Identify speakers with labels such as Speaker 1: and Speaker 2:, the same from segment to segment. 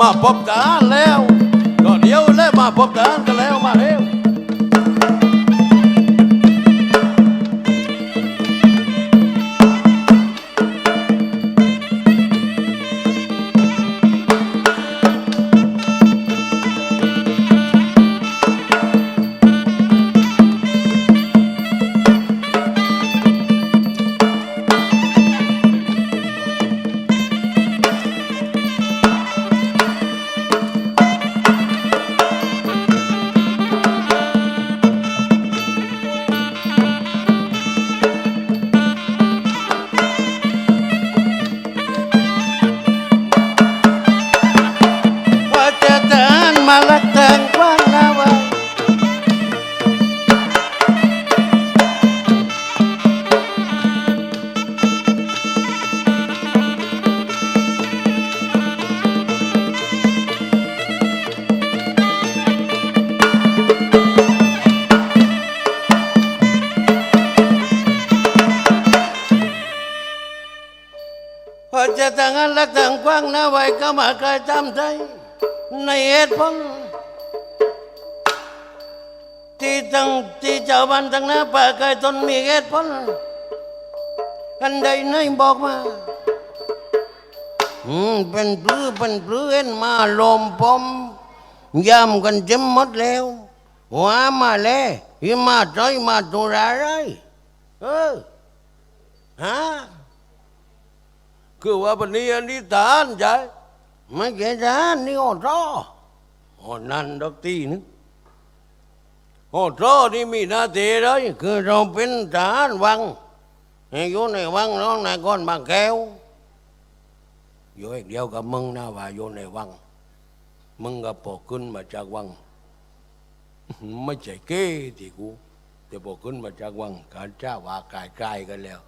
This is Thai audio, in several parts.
Speaker 1: มาพบกันแล้วก็เดี๋ยวเลยมาพบกันานรักแต่งกว้างนะไว้ก็มาเคยทำใจในเหตุผลที่ตั้งที่เจ้าบ้านตั้งหน้าป่าเคยตนมีเหตุผลอันใดไหนบอกมาอืมเป็นปลื้อเป็นปลื้อเอ็นมาลมปมยำกันเต็มหมดแล้วหัวมาแล้วอีมาใจอยมาตุระไรเออฮะ คือว่าวันนี้อันนี้ทานใช่ไม่ใช่ทานนี่อ่อนรออ่อนนั่นดอกตีนึงอ่อนรอนี่มีหน้าที่เลยคือเราเป็นทหารวังอยู่ในวังน้องนายก้อนบางแก้วอยู่อีกเดียวกับมึงนะว่าอยู่ในวัง มึงก็ปกขึ้นมาจากวัง ไม่ใช่เก้ที่กู แต่ปกขึ้นมาจากวังการจ้าว่ากายกายกันแล้ว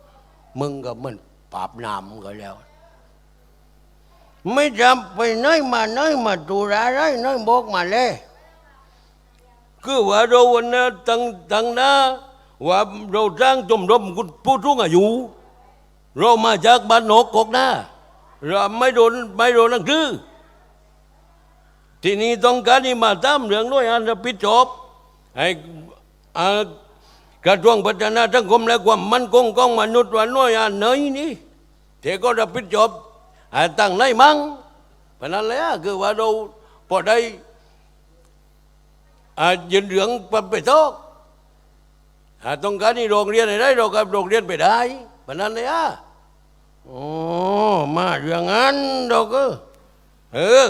Speaker 1: มึงก็มัน ปราบนามก็แล้ว ไม่จำไปน้อยมาน้อยมาตูระไรน้อยบอกมาเลยคือว่าเราวันนั้นตั้งตั้งนะว่าเราจ้างจมรมคุณผู้ทุกอายุเรามาจากบ้านนกกกนะเราไม่โดนไม่โดนนังสือทีนี้ต้องการที่มาตามเรื่องด้วยอันรับผิดชอบไอ้อ่า กระทรวงพัฒนาสังคมและความมั่นคงของมนุษย์ว่าน้อยอันไหนนี่เทก็รับผิดชอบอตั้งไหนมั่งเพราะนั้นแหละคือว่าเราพอได้ยืนเหลืองปไปทอกต้องการที่โรงเรียนอะไรเรากับโรงเรียนไปได้เพราะนั้นเลยอะโอ้มาเรื่องนั้นเราก็เออ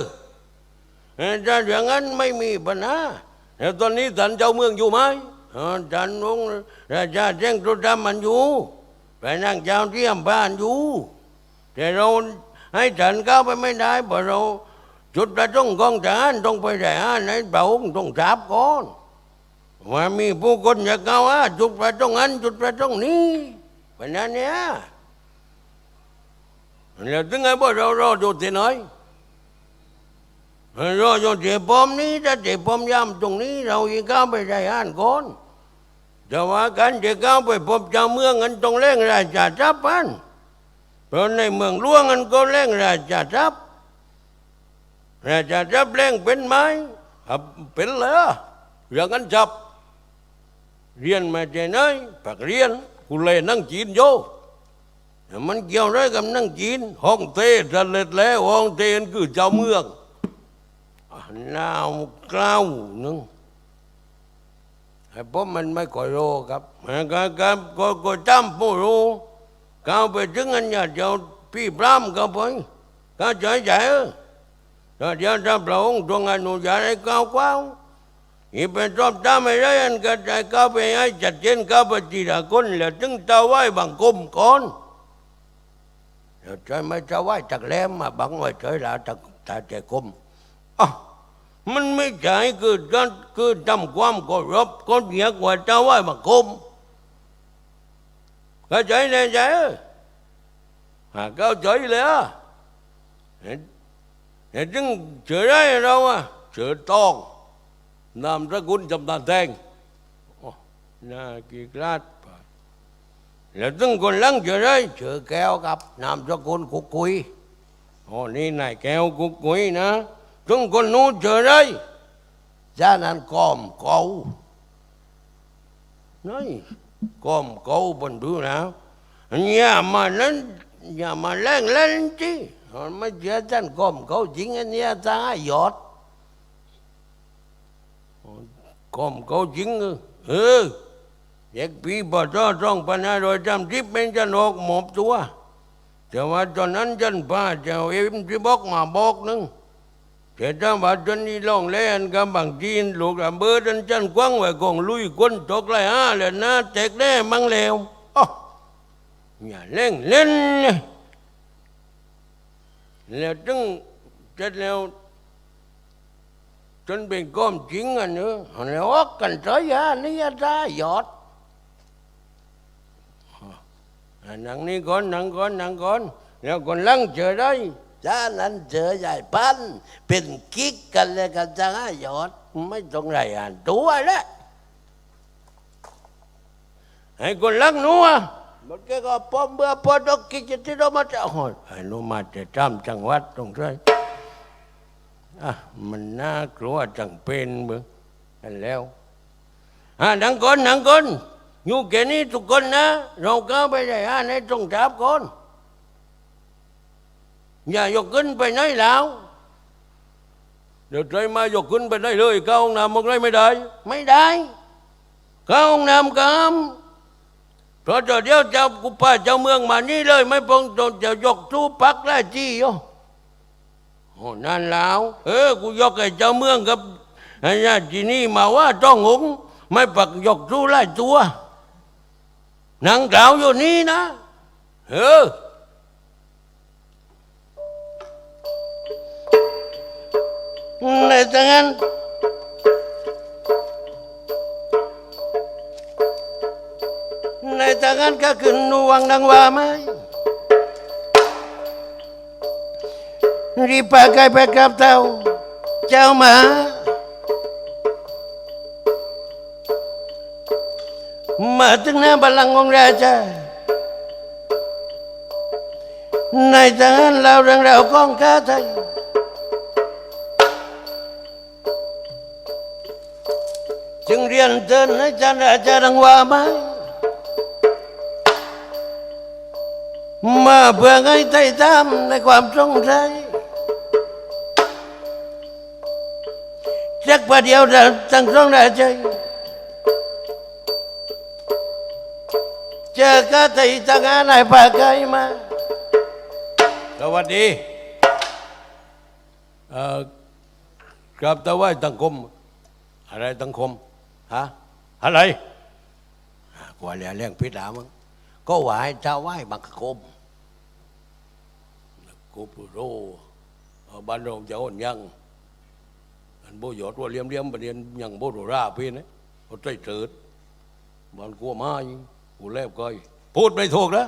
Speaker 1: ถ้าเรื่องนั้นไม่มีปัญหาแล้วตอนนี้ท่านเจ้าเมืองอยู่ไหม อ๋อท่านองราชาแจ้งตุดามันอยู่ ไปนั่งเจ้าที่อำบ้านอยู่ แต่เราให้ฉันเข้าไปไม่ได้เพราะเราจุดประสงค์ของทหารต้องไปได้หารในพระองค์ต้องทราบก่อนว่ามีผู้คนอยากเข้าอะจุดประสงค์นั้นจุดประสงนี้เป็นนั้นเนี่ยแล้วถึงไงบ่เราเรออยู่ ที่ไหนรออยู่ที่ปอมนี้ถ้าที่ปอมยามตรงนี้ เราอีกเข้าไปได้หารก่อนแต่ว่าการจะเข้าไปพบเจ้าเมืองนั้นต้องเร่งราชาทรัพย์พันเพราะในเมืองหลวงมันก็แรงราชาทรัพย์ราชาทรัพย์แรงเป็นไหมครับเป็นเลยเรื่องนั้นจับ เรียนมาจากไหนปักเรียนกูเลยนั่งจีนโยมันเกี่ยวอะไรกับนั่งจีนห้องเต้สำเร็จแล้วห้องเต้นคือเจ้าเมือง น้เกล้าหนึ่งเพรามันไม่ก่อยโรครับก็ก็ก็ก็จำผู้รู้ก้าไปถึงอันยาเจ้าพี่พรามก็ไปก็ใจใจเออเดี๋ยวถ้ำเราองดวทรงอนุญาตให้ก้าวกว้าวอีเป็นชอบตำไม่ได้ยันก็ใจก้าไปให้จัดเจนก้าไปจีละคนแล้วถึงตาไหวบังกลมก่อนเดี๋วใจไม่จะไหวจักแหลมมาบังไว้ใจละจักตาใจกลมอ๋อ มันไม่ใช่คือการคือทำความเคารพก็เรียกว่าจะไหวมาคมเข้าใจแน่ใจหาเข้าใจเลยอะเห็นเห็นจึงเจอได้เราอะเจอต้องนามสกุลจำนานแทงน่ากีกราดไปแล้วตึงคนลังเจอได้เจอแก้วกับนามสกุลกุกกุยโอ้นี่นายแก้วกุกกุยนะ ตึงคนนู้นเจอได้จากนั้นกอมเกานี่กอมเกาบนดูนะอย่ามาเล่นอย่ามาเล่นเล่นจีมันไม่เจอท่านกอมเกาจริงอันเนี้ยตาหยอดกอมเกาจริงเออเออเด็กปีปอจ้อต้องพันห้าร้อยจำทิพย์เป็นจะนอกหมอบตัวแต่ว่าตอนนั้นจันป้าเจ้าเอ็มที่บอกมาบอกหนึ่ง แต่ถ้าว่าจนนี้ลองเล่นกับบางจีนลูกระเบิดจันจันกว้างไว้กองลุยก้นตกเลยฮะเลยนะแตกแน่มั่ง แล้วอ๋ออย่าเล่นเล่นเลยแล้วจึงเสร็จแล้วจนเป็นก้อมจริงอะนั้นเจอ
Speaker 2: ใหญ่พันเป็นกิ๊กกันเลยกันจังอะหยอด
Speaker 1: ไม่ต้องไรอ่านตัวแล้วให้คนหลังนัวมันแกก็ป้อมเบื่อพอดอกกิจที่เรามาจะหอดไอ้นูมาจะจำจังหวัดตรงไรอะมันน่ากลัวจังเป็นเบื่อนั่นแล้วอะนังก่อนนังก่อนอยู่แค่นี้ทุกคนนะ เราก็ไปได้อ่านให้ตรงจับก่อน อย่ายกขึ้นไปไหนแล้ว เดี๋ยวใจมายกขึ้นไปได้เลยเข้าห้องน้ำมึงได้ไม่ได้ ไม่ได้เข้าห้องน้ำกันเพราะเดี๋ยวเจ้ากูป้าเจ้าเมืองมานี่เลย ไม่พงตนจะยกทูปักแล้จี้โยโอ้นั่นแล้วเออกูยกไอ้เจ้าเมืองกับไอ้ญาตินี่มาว่าต้องหงไม่ปักยกทูไล่ตัวนังกล่าวอยู่นี่นะเออ
Speaker 2: ในจังนั้นในจังนั้นก็ขึ้นนวงดังว่าไหมรีบไปไกลไปกับเต้าเจ้ามามาถึงหน้าบัลลังก์ของราชาในจังนั้นเราเรื่องเราวของข้าไทย จึงเรียนเตือนให้อาจารย์อาจารย์ว่าไหมมาเพื่อให้ไต่ตามในความสงสัยสักประเดียวเราตั้งสองได้ใจเจอก็ไต่ตั้งงานให้ปากไกมา
Speaker 1: สวัสดีกราบตะไหว้ตังคม อะไรตังคม ฮะอะไรกว่าเรื่องพิษามึงก็ไหวเจ้าไหว้บังคมกูปุโรบ้านเราจะอ่อนยังอันโบหยอดว่าเลี้ยมเลี้ยมประเด็นยังโบโรราพี่นะเขาใจเถิดบ้านกลัวมาอีกูแลบก้อยพูดไม่ถูกนะ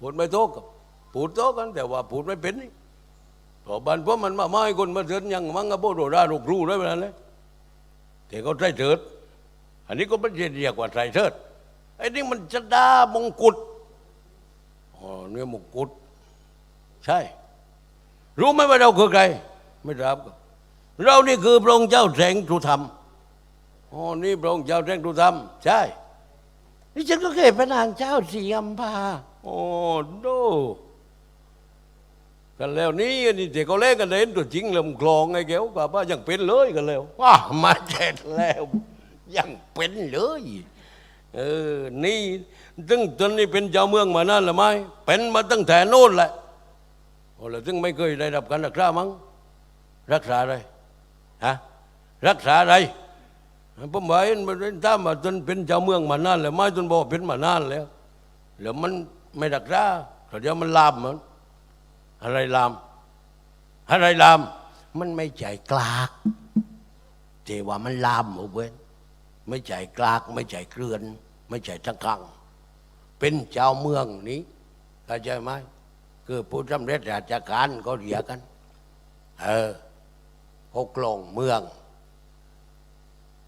Speaker 1: พูดไม่ถูกกับพูดโตกันแต่ว่าพูดไม่เป็นนี่พอบ้านพวกมันมาไม้คนมาเถิดยังมั่งกะโบโรราลูกรู้ได้ไหมนั่นเลยแต่เขาใจเถิด อันนี้ก็ไม่ใช่เรียกว่าใจเถิดไอ้นี่มันจะดามงกุฎอ๋อเนี่ยมงกุฎใช่ รู้ไหมว่าเราคือใคร ไม่รับครับเรานี่คือพระองค์เจ้าแสงสุธรรมอ๋อนี่พระองค์เจ้าแสงสุธรรม ใช่
Speaker 2: นี่ฉันก็เคยเป็นนางเจ้าสีอัมพา
Speaker 1: โอ้โดกันแล้วนี่อันนี่เด็กเขาเล่นกันเล่นตัวจริงลำคลองไงแก้วกับว่ายังเป็นเลยกันแล้วว้ามาเจ็ดแล้ว ยังเป็นเลยเออนี่ตึงตอนนี้เป็นเจ้าเมืองมานั่นหรือไม่เป็นมาตั้งแต่โน่นแหละโอ้แล้วตึงไม่เคยได้รับการรักษามั้งรักษาอะไรฮะรักษาอะไรผมว่าเห็นมันถ้ามาจนเป็นเจ้าเมืองมานานแล้วไม่จนบอกเป็นมานานแล้วแล้วมันไม่รักษาเดี๋ยวมันลามมันอะไรลาม อะไรลาม มันไม่ใจกลากเจว่ามันลามหมดเว้น ไม่ใจกลาก ไม่ใจเกลือน ไม่ใจทั้งกัง เป็นเจ้าเมืองนี้เข้าใจไหมคือผู้สำเร็จราชการก็เรียกกัน เออเขากลองเมือง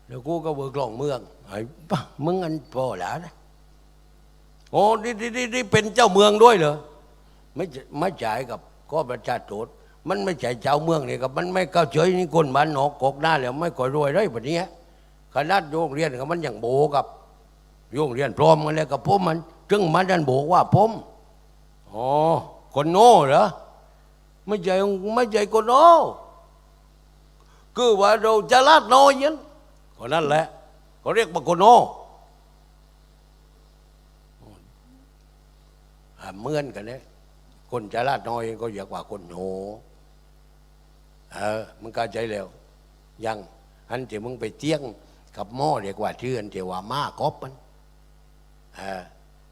Speaker 1: แล้วกูก็เบิกกลองเมืองไอ้ปะมึงอันพอแล้วนะโอ้นี่นี่นี่นี่เป็นเจ้าเมืองด้วยเหรอไม่ไม่จ่ายกับก็ประชาชนมันไม่ใช่เจ้าเมืองนี่กับมันไม่เข้าเฉยนี่คนบ้านนอกกกหน้าแล้วไม่ก่อยรวยเลยแบบนี้ ขนาดโรงเรียนกับมันอย่างโบกับโรงเรียนพร้อมกันเลยกับผมมันจึงมันดันโบกว่าผมอ๋อคนโง่เหรอไม่ใช่ไม่ใช่คนโง่คือว่าเราจะลาดน้อยยันก็นั่นแหละเขาเรียกว่าโกโน่เหมือนกันเนี่ยคนจะลาดน้อยก็เรียกว่าคนโหเออมึงเข้าใจแล้วยังอันที่มึงไปเตี้ยง กับหม้อเรียกว่าเชื่ออันที่ว่าม้ากบมันเออ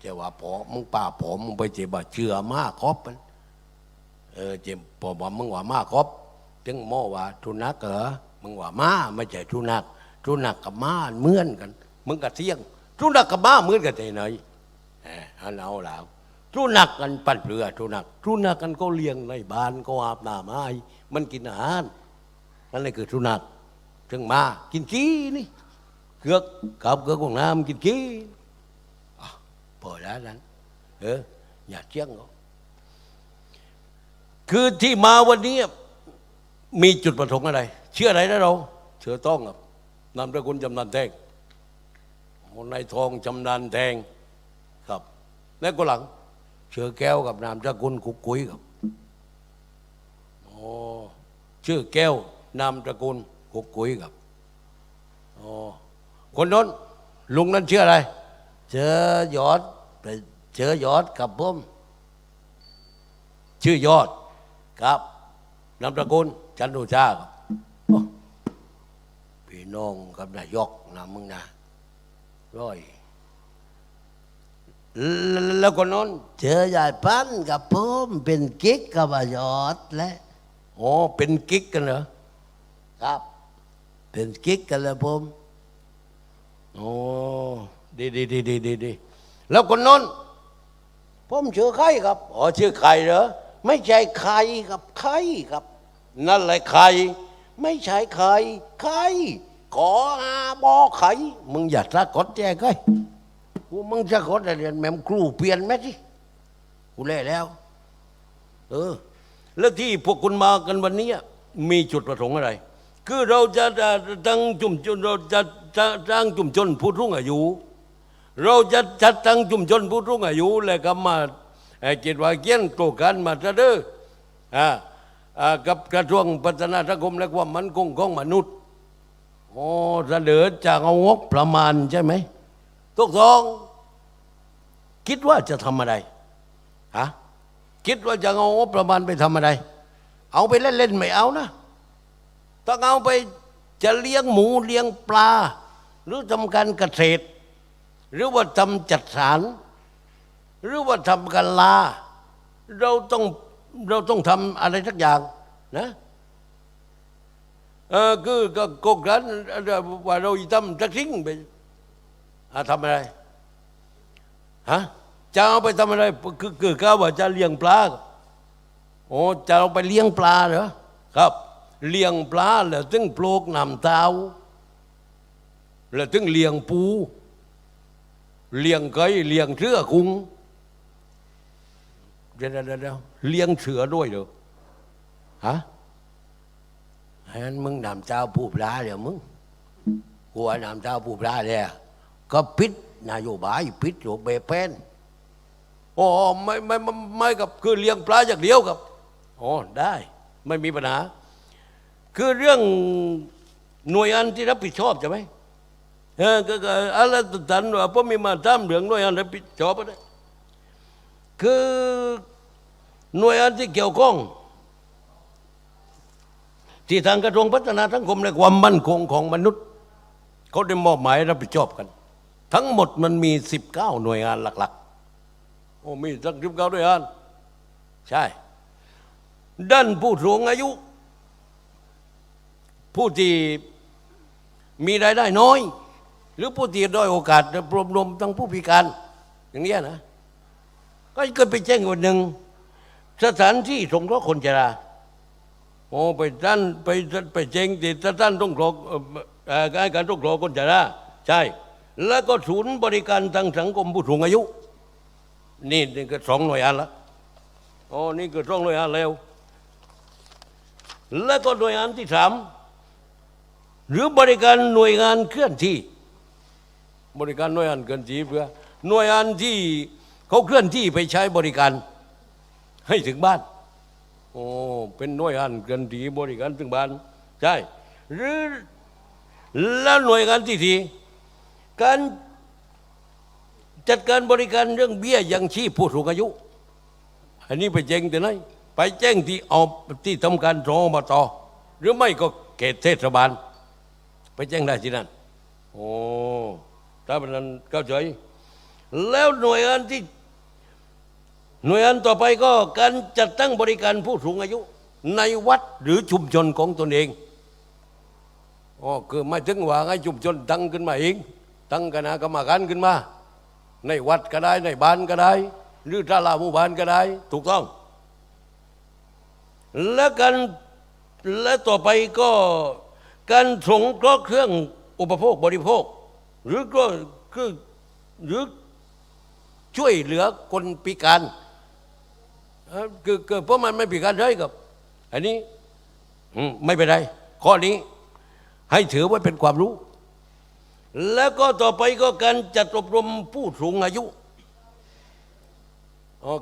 Speaker 1: ที่ว่าผอมึงป่าผมมึงไปเจ็บว่าเชื่อม้ากบมันเออเจ็บพอบอกมึงว่าม้ากบถึงหม้อว่าทุนักเหรอมึงว่าม้าไม่ใช่ทุนักทุนักกับม้าเหมือนกัน มึงกับเที่ยงทุนักกับม้าเหมือนกันที่ไหนเอออันเอาแล้วทุนักกันปั่นเรือทุนักทุนักกันก็เลี้ยงในบ้านก็อาบน้ำให้มันกินอาหารนั่นเลยคือทุนักถึงมากินขี้นี่ เกือกกับเกือกของน้ำกินขี้พอแล้วนั้นเอออย่าเที่ยงเขาคือที่มาวันนี้มีจุดประสงค์อะไร เชื่ออะไรนะเราเชื่อต้องครับนามตระกุลจำนันแทงคนในทองจำนันแทงครับ และก็หลัง เชื่อแก้วกับนามตระกุลกุกกุยครับโอ้ชื่อแก้วนามตระกุลกุกกุยครับโอ้ คนนั้นลุงนั้นเชื่ออะไร
Speaker 2: เจอยอดไปเจอยอดกับผม
Speaker 1: ชื่อยอดครับนามตระกุลจันโอชาครับโอ้พี่น้องกับนายกนะมึงนะร้อยแล้วแล้วคนนั้น
Speaker 2: เจอยายพันธุ์กับผมเป็นกิ๊กกับยอดและ
Speaker 1: อ๋อเป็นกิ๊กกันเหรอ
Speaker 2: ครับ เป็นกิ๊กกันแล้วผม
Speaker 1: โอ้ดีดีดีดีดีดีแล้วคนนั้น
Speaker 2: ผมชื่อใครครับ
Speaker 1: อ๋อชื่อไข่เหรอ
Speaker 2: ไม่ใช่ใครครับใครครับ
Speaker 1: นั่นแหละไข่
Speaker 2: ไม่ใช่ใครใครขออาบอไข
Speaker 1: มึงอย่าสะกดแจ้ก็กูมึงสะกดอะไรเรียนแม่มครูเปลี่ยนไหมที่กูเล่แล้ว เออ แล้วที่พวกคุณมากันวันนี้มีจุดประสงค์อะไร คือเราจะจะตั้งจุมชนเราจะจะ ตั้งจุมชนผู้รุ่งอายุ เราจะจัดตั้งชุมชนผู้รุ่งอายุแล้วก็มาไอ้จิตว่าเกี้ยนโครงการมาจะเด้ออ่ากับกระทรวงพัฒนาสังคมและความมั่นคงของมนุษย์โอ้เสนอจากเอางบประมาณใช่ไหมทุกทองคิดว่าจะทำอะไรฮะคิดว่าจะเอางบประมาณไปทำอะไร เอาไปเล่นๆไม่เอานะต้องเอาไปจะเลี้ยงหมูเลี้ยงปลา หรือทำการเกษตร หรือว่าทำจัดสาร หรือว่าทำกันลา เราต้องเราต้องทำอะไรสักอย่างนะเออคือก็โกกันว่าเราทำสักสิ่งไปทำอะไรฮะจะเอาไปทำอะไรคือคือเขาว่าจะเลี้ยงปลาโอ้จะเอาไปเลี้ยงปลาเหรอครับ เลี้ยงปลาแล้วถึงปลูกน้ำเต้า แล้วถึงเลี้ยงปู เลี้ยงไก่เลี้ยงเสือคุงเดี๋ยวเดี๋ยวเดี๋ยวเลี้ยงเสือด้วยเหรอฮะให้นั้นมึงนำเจ้าผู้ปลาเดี๋ยวมึงกูว่านำเจ้าผู้ปลาเนี่ยก็พิษนโยบายพิษโยเบเปนโอ้ไม่ไม่ไม่ไม่กับคือเลี้ยงปลาอย่างเดียวกับอ๋อได้ไม่มีปัญหา คือเรื่องหน่วยงานที่รับผิดชอบใช่ไหม เออก็อะไรตันว่าผมมีมาทำเรื่องหน่วยงานรับผิดชอบนะคือหน่วยงานที่เกี่ยวข้อง ที่ทางกระทรวงพัฒนาสังคมและความมั่นคงของมนุษย์ เขาได้มอบหมายรับผิดชอบกัน ทั้งหมดมันมี 19 หน่วยงานหลัก ๆ โอ้มีตั้งสิบเก้าหน่วยงาน ใช่ ด้านผู้สูงอายุ ผู้ที่มีรายได้น้อย หรือผู้ที่ด้อยโอกาสรวมรวมทั้งผู้พิการ อย่างนี้นะ ก็เกิดไปแจ้งวันหนึ่งสถานที่สงเคราะห์คนชราโอ้ไปท่านไปไปแจ้งที่ท่านต้องเคราะห์เอ่อเอ่อการการต้องเคราะห์คนชราใช่ แล้วก็ศูนย์บริการทางสังคมผู้สูงอายุ นี่นี่ก็สองหน่วยอันละโอ้นี่ก็สองหน่วยอันแล้ว แล้วก็หน่วยงานที่สามหรือบริการหน่วยงานเคลื่อนที่ บริการหน่วยงานเคลื่อนที่เพื่อหน่วยงานที่เขาเคลื่อนที่ไปใช้บริการ ให้ถึงบ้าน โอ้เป็นหน่วยงานเคลื่อนที่บริการถึงบ้านใช่หรือแล้วหน่วยงานที่สีการจัดการบริการเรื่องเบี้ยยังชีพผู้สูงอายุ อันนี้ไปแจ้งที่ไหนไปแจ้งที่เอาที่ทำการสอบตหรือไม่ก็เขตเทศบาล ไปแจ้งได้ที่นั่น โอ้ ถ้าเป็นนั้นเข้าใจแล้วหน่วยงานที่หน่วยงานต่อไปก็การจัดตั้งบริการผู้สูงอายุ ในวัดหรือชุมชนของตนเองอ๋อคือไม่ถึงว่าให้ชุมชนตั้งขึ้นมาเอง ตั้งคณะกรรมการขึ้นมา ในวัดก็ได้ในบ้านก็ได้ หรือศาลาหมู่บ้านก็ได้ ถูกต้อง และการและต่อไปก็การสงเคราะห์เครื่องอุปโภคบริโภค หรือก็คือหรือช่วยเหลือคนพิการคือคือเพราะมันไม่พิการเลยกับ อันนี้ไม่เป็นไรข้อนี้ให้ถือไว้เป็นความรู้ แล้วก็ต่อไปก็การจัดอบรมผู้สูงอายุ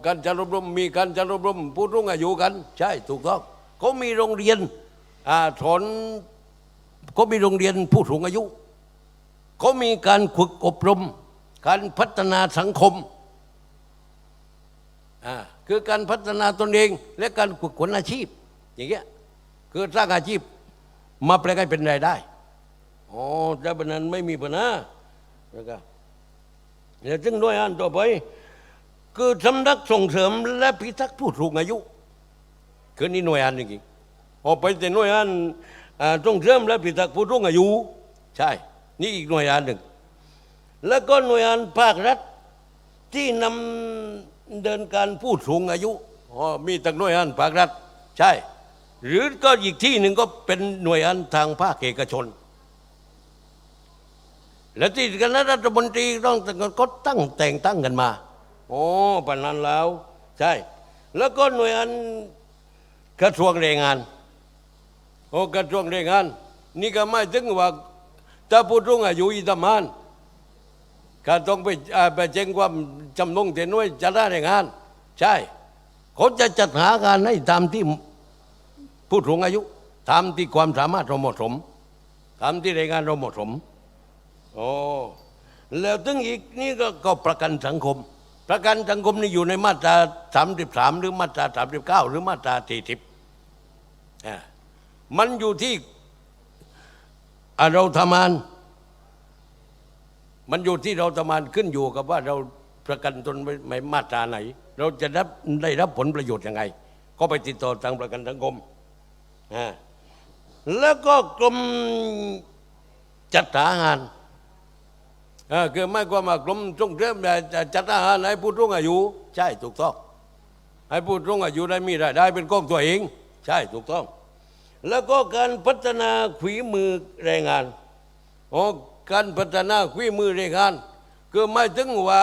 Speaker 1: การจัดอบรมมีการจัดอบรมผู้สูงอายุกัน ใช่ถูกต้องเขามีโรงเรียนอ่าสอนเขามีโรงเรียนผู้สูงอายุ เขามีการฝึกอบรม การพัฒนาสังคมอ่าคือการพัฒนาตนเองและการฝึกฝนอาชีพ อย่างเงี้ยคือสร้างอาชีพมาแปลงให้เป็นรายได้อ๋อแต่บันนั้นไม่มีปัญหานะครับเนี่ยจึงด้วยอันต่อไป คือสำนักส่งเสริมและพิทักษ์ผู้สูงอายุ คือนี่หน่วยอันจริงๆออกไปแต่หน่วยอันส่งเสริมและพิทักษ์ผู้สูงอายุ ใช่ นี่อีกหน่วยอันหนึ่ง แล้วก็หน่วยงานภาครัฐที่นำเดินการผู้สูงอายุอ๋อมีตั้งหน่วยงานภาครัฐ ใช่ หรือก็อีกที่หนึ่งก็เป็นหน่วยงานทางภาคเอกชน และที่คณะรัฐมนตรีต้องก็ตั้งแต่งตั้งกันมาโอ้ปานนั้นแล้ว ใช่ แล้วก็หน่วยงานกระทรวงแรงงานโอ้กระทรวงแรงงาน นี่ก็ไม่ถึงว่า ถ้าผู้สูงอายุอีทำงานก็ต้องไปไปแจ้งความจำนงเต็นไว้จะได้งาน ใช่เขาจะจัดหางานให้ตามที่ผู้สูงอายุตามที่ความสามารถเราเหมาะสมตามที่แรงงานเราเหมาะสมโอ้แล้วถึงอีกนี่ก็ก็ประกันสังคม ประกันสังคมนี่อยู่ในมาตราสามสิบสามหรือมาตราสามสิบเก้าหรือมาตราสี่สิบมันอยู่ที่ เราทำงาน มันอยู่ที่เราทำงานขึ้นอยู่กับว่าเราประกันตนไว้ในมาตราไหน เราจะรับได้รับผลประโยชน์ยังไง ก็ไปติดต่อทางประกันสังคมแล้วก็กรมจัดหางานคือไม่ความว่ากรมส่งเสริมจัดหางานให้ผู้สูงอายุใช่ถูกต้องให้ผู้สูงอายุได้มีรายได้เป็นของตัวเอง ใช่ถูกต้อง แล้วก็การพัฒนาฝีมือแรงงานอ๋อการพัฒนาฝีมือแรงงานคือไม่ถึงว่า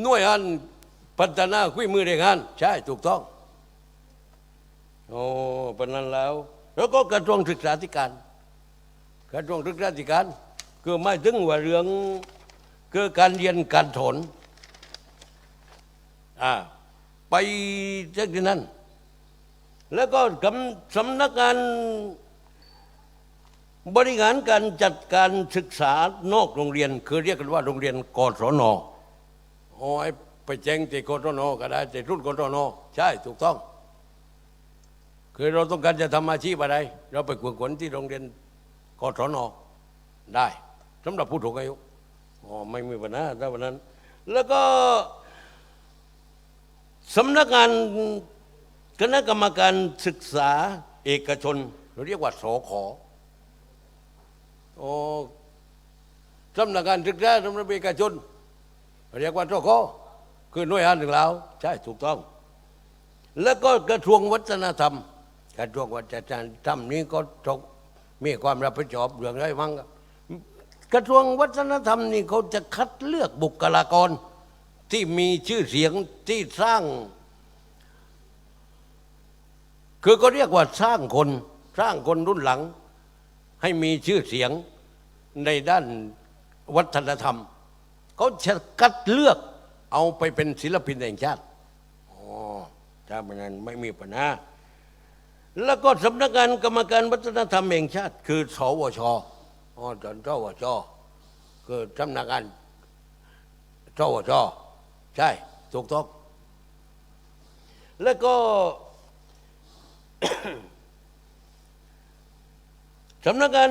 Speaker 1: หน่วยงานพัฒนาฝีมือแรงงาน ใช่ถูกต้องโอ้ปนนั้นแล้ว แล้วก็กระทรวงศึกษาธิการ กระทรวงศึกษาธิการ คือไม่ถึงว่าเรื่องคือการเรียนการสอนอ่าไปจากที่นั่น แล้วก็สำนักงานบริหารการจัดการศึกษานอกโรงเรียน คือเรียกกันว่าโรงเรียนกศนโอ้ยไปแจ้งที่กศนก็ได้ที่รุ่นกศนใช่ถูกต้อง คือเราต้องการจะทำอาชีพอะไร เราไปกวดขนที่โรงเรียนกศนได้สำหรับผู้ถูกอายุอ๋อไม่มีปัญหาถ้าวันนั้น แล้วก็สำนักงาน คณะกรรมการศึกษาเอกชนเราเรียกว่าสอขโอ้สำนักงานศึกษาสำนักเอกชนเรียกว่าสอขอคือหน่วยงานหนึ่งแล้วใช่ถูกต้อง แล้วก็กระทรวงวัฒนธรรมกระทรวงวัฒนธรรมนี้ก็ต้องมีความรับผิดชอบเรื่องอะไรบ้างกระทรวงวัฒนธรรมนี่เขาจะคัดเลือกบุคลากรที่มีชื่อเสียงที่สร้าง คือก็เรียกว่าสร้างคนสร้างคนรุ่นหลัง ให้มีชื่อเสียงในด้านวัฒนธรรม เขาจะคัดเลือกเอาไปเป็นศิลปินแห่งชาติอ๋อถ้าเป็นนั้นไม่มีปัญหาแล้วก็สำนักงานกรรมการวัฒนธรรมแห่งชาติ คือสวชอ๋อตอนสวชคือสำนักงานสวชใช่ถูกต้องแล้วก็ สำนักงาน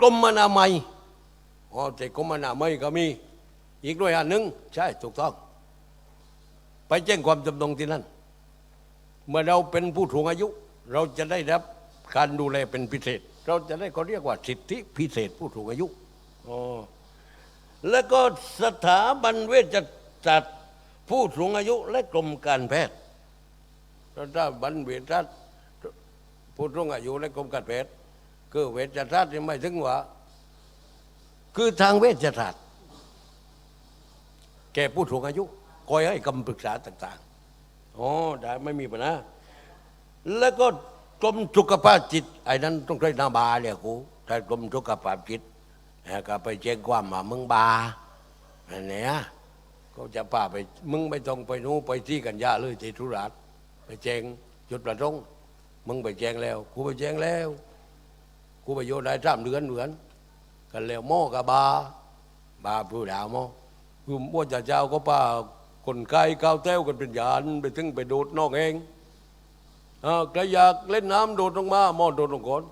Speaker 1: กรมอนามัยอ๋อแต่กรมอนามัยก็มี อีกหน่วยงานหนึ่งใช่ถูกต้อง ไปแจ้งความจำนงที่นั่น เมื่อเราเป็นผู้สูงอายุ เราจะได้รับการดูแลเป็นพิเศษ เราจะได้เขาเรียกว่าสิทธิพิเศษผู้สูงอายุอ๋อแล้วก็สถาบันเวชศาสตร์ผู้สูงอายุและกรมการแพทย์สถาบันเวชศาสตร์ ผู้สูงอายุและกรมการแพทย์คือเวชศาสตร์นี่ไม่ถึงว่า คือทางเวชศาสตร์แก่ผู้สูงอายุคอยให้คำปรึกษาต่างๆอ๋อได้ไม่มีปัญหาแล้วก็กรมสุขภาพจิต ไอ้นั้นต้องใช้นาบาเนี่ยกูถ้ากรมสุขภาพจิตก็ไปแจ้งความมามึงบาอันเนี้ยเขาจะป้าไปมึงไม่ต้องไปนู้ไปที่กันยาเลยที่ธุรัตไปแจ้งจุดประสงค์ มึงไปแจ้งแล้ว กูไปแจ้งแล้ว กูไปโยนได้สามเดือนเหมือน กันแล้วหม้อกับบาบาผู้ดาวหม้อคือว่าจะเจ้าก็ป้าคนไก่ก้าวแต้วกันเป็นยานไปถึงไปโดดนอกเองอ่าใครอยากเล่นน้ำโดดลงมาหม้อโดดลงก่อน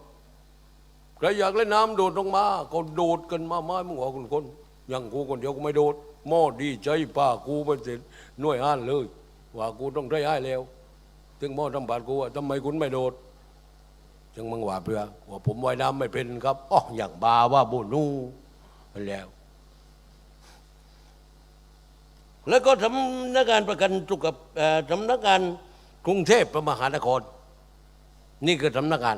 Speaker 1: ใครอยากเล่นน้ำโดดลงมา ก็โดดกันมาไม้มึงบอกคนคนอย่างกูคนเดียวกูไม่โดดหม้อดีใจป้ากูไปเสร็จหน่วยอ่านเลย ว่ากูต้องได้ให้แล้ว ถึงหม้อทำบาดกูว่าทำไมคุณไม่โดดจึงมึงว่าเพื่อว่าผมว่ายน้ำไม่เป็นครับอ๋ออย่างบาว่าบุนูนั่นแล้ว แล้วก็สำนักงานประกันสุขเอ่อสำนักงานกรุงเทพประมหานคร นี่คือสำนักงาน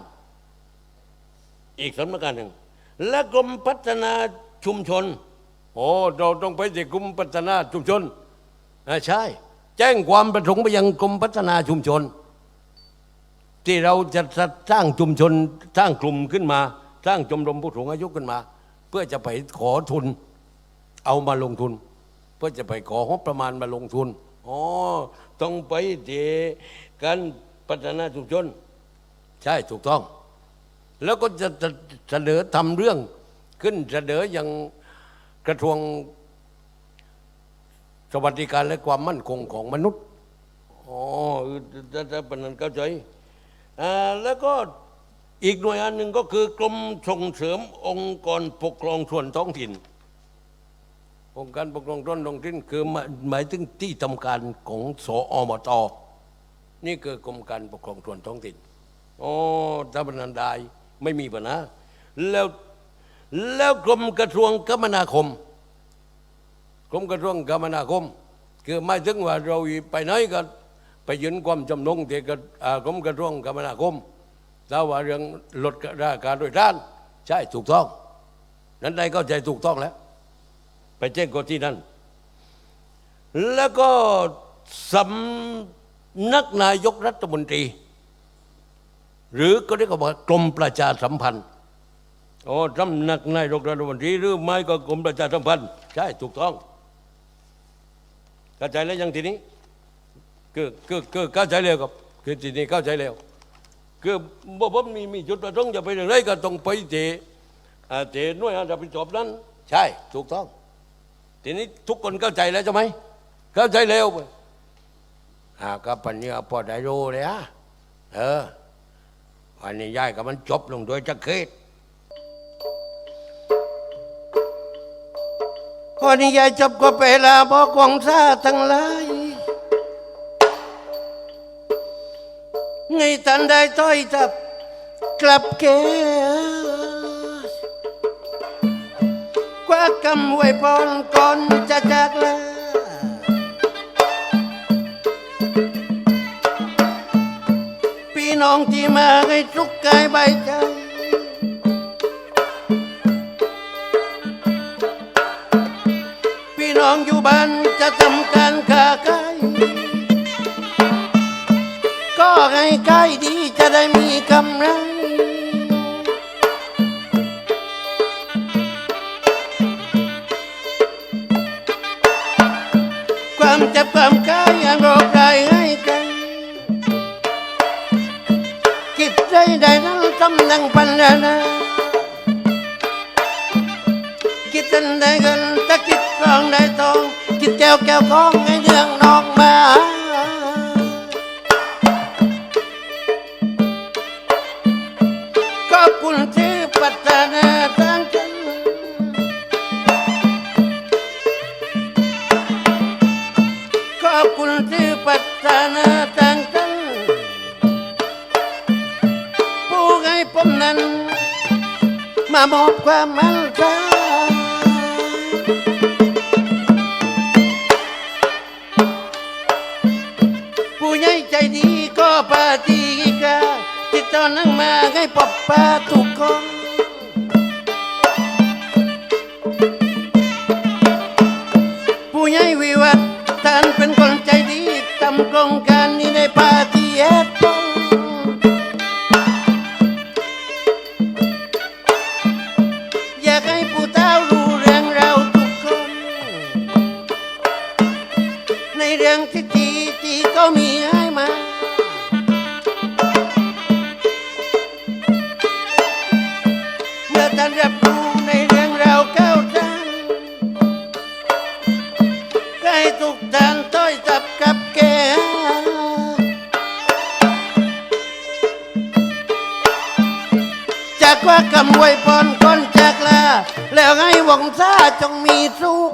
Speaker 1: อีกสำนักงานหนึ่ง และกรมพัฒนาชุมชน โอ้เราต้องไปที่กรมพัฒนาชุมชนอ่าใช่ แจ้งความประสงค์ไปยังกรมพัฒนาชุมชน ที่เราจะสร้างชุมชนสร้างกลุ่มขึ้นมา สร้างชมรมผู้สูงอายุขึ้นมา เพื่อจะไปขอทุน เอามาลงทุน เพื่อจะไปของบประมาณมาลงทุนอ๋อต้องไปเจการพัฒนาชุมชน ใช่ถูกต้อง แล้วก็จะจะเสนอทำเรื่องขึ้นเสนออย่างกระทรวง สวัสดิการและความมั่นคงของมนุษย์อ๋อเออจะจะปนนั้นเข้าใจอ่าแล้วก็อีกหน่วยงานหนึ่งก็คือกรมส่งเสริมองค์กรปกครองส่วนท้องถิ่น องค์การปกครองส่วนท้องถิ่นคือหมายหมายถึงที่ทำการของสอมตนี่คือกรมการปกครองส่วนท้องถิ่นอ๋อถ้าเป็นนันได้ไม่มีปัญหาแล้วแล้วกรมกระทรวงคมนาคม กรมกระทรวงคมนาคม คือไม่ถึงว่าเราไปไหนก็ไปยืนความจำนงที่กับกรมกระทรวงคมนาคมถ้าว่าเรื่องลดราคาโดยด้านใช่ถูกต้อง นั้นได้เข้าใจถูกต้องแล้ว ไปแจ้งกที่นั่น แล้วก็สำนักนายกรัฐมนตรี หรือก็เรียกว่ากรมประชาสัมพันธ์โอ้สำนักนายกรัฐมนตรีหรือไม่ก็กรมประชาสัมพันธ์ใช่ถูกต้อง เข้าใจแล้วยังทีนี้คือคือคือเข้าใจแล้วครับคือทีนี้เข้าใจแล้วคือบ่ผมมีมีจุดประสงค์จะไปอย่างไรก็ต้องไปเจอ่าเจหน่วยงานรับผิดชอบนั้น ใช่ถูกต้อง ทีนี้ทุกคนเข้าใจแล้วใช่ไหมเข้าใจแล้วไปอ่าก็ปัญญาพอได้รู้เลยอะเออวันนี้ย้ายกับมันจบลงโดยจะเคิด วันนี้ยายจบก็ไปลาบอกวงซาทั้งหลาย
Speaker 2: ไงทันได้ต้อยทับกลับแกคว้ากำไว้พรก่อนจะจากลาพี่น้องที่มาให้สุขกายใบใจ น้องอยู่บ้านจะทำการค้าขายก็ให้ใกล้ดีจะได้มีกำไรความเจ็บความกายอย่างโรคได้ให้กันคิดใจได้นั้นกำลังปัญญานาคิดทันได้เงิน ถ้าคิดรองได้ทองคิดแก้วแก้วของให้เรื่องน้องมาขอบคุณที่พัฒนาทางฉันขอบคุณที่พัฒนาทางฉันผู้ให้ผมนั้น มามอบความมั่นใจ นั่งมาให้ปอบปาทุกคน กทานต้อยจับกับแกจากว่าคำไวยพรก้นจากลาแล้วให้หวงซาจงมีสุข